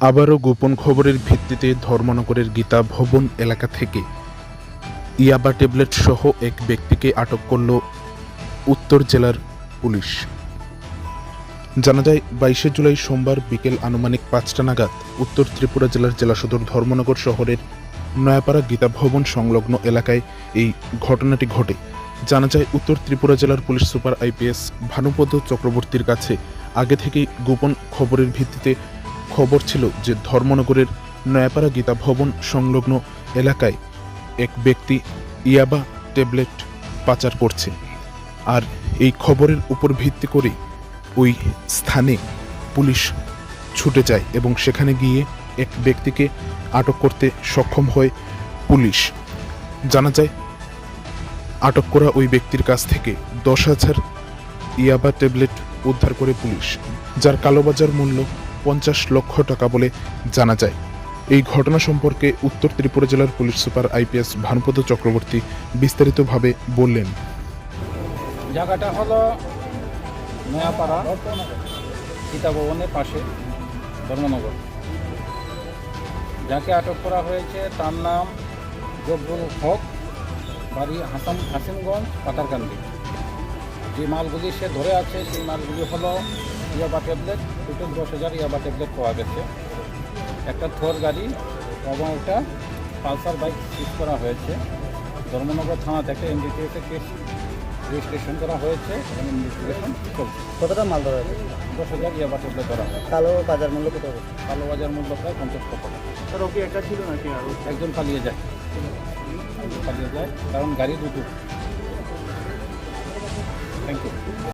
আবারও গোপন খবরের ভিত্তিতে ধর্মনগরের গীতা ভবন এলাকা থেকে ইয়াবা ট্যাবলেট সহ এক ব্যক্তিকে আটক করল উত্তর জেলার পুলিশ। জানা যায়, বাইশে জুলাই সোমবার বিকেল আনুমানিক পাঁচটা নাগাদ উত্তর ত্রিপুরা জেলার জেলা সদর ধর্মনগর শহরের নয়াপাড়া গীতা ভবন সংলগ্ন এলাকায় এই ঘটনাটি ঘটে। জানা যায়, উত্তর ত্রিপুরা জেলার পুলিশ সুপার আইপিএস ভানুপদ চক্রবর্তীর কাছে আগে থেকেই গোপন খবরের ভিত্তিতে খবর ছিল যে ধর্মনগরের নয়াপাড়া গীতা ভবন সংলগ্ন এলাকায় এক ব্যক্তি ইয়াবা ট্যাবলেট পাচার করছে। আর এই খবরের উপর ভিত্তি করে ওই স্থানে পুলিশ ছুটে যায় এবং সেখানে গিয়ে এক ব্যক্তিকে আটক করতে সক্ষম হয় পুলিশ। জানা যায়, আটক করা ওই ব্যক্তির কাছ থেকে দশ হাজার ইয়াবা ট্যাবলেট উদ্ধার করে পুলিশ, যার কালোবাজার মূল্য পঞ্চাশ লক্ষ টাকা বলে জানা যায়। এই ঘটনা সম্পর্কে উত্তর ত্রিপুরা জেলার police super IPS Bhanupada Chakraborty বিস্তারিতভাবে বললেন। জায়গাটা হলো নয়াপাড়া সীতা ভবনের পাশে, ধর্মনগর। যাকে আটক করা হয়েছে তার নাম জব্বুল হক, বাড়ি হাসাম হাসিমগঞ্জ, পাতারকান্দি। যে মালগুলি সে ধরে আছে, সেই মালগুলি হলো ইয়াবা ট্যাবলেট টোটাল দশ হাজার ইয়াবা ট্যাবলেট পাওয়া গেছে। একটা থর গাড়ি এবং একটা পালসার বাইক সিজ করা হয়েছে। ধর্মনগর থানা থেকে এনডিটিএসে কেস রেজিস্ট্রেশন করা হয়েছে এবং ইনভেস্টিগেশন চলছে। কতটা মাল ধরা হয়েছে? দশ হাজার ইয়াবা ট্যাবলেট ধরা হয় কালো বাজার মূল্য কত হবে? কালো বাজার মূল্য প্রায় পঞ্চাশ টাকা। স্যার ওকে একা ছিল নাকি আরও? একজন পালিয়ে যায়। পালিয়ে যায় কারণ গাড়ি দুটো। Thank you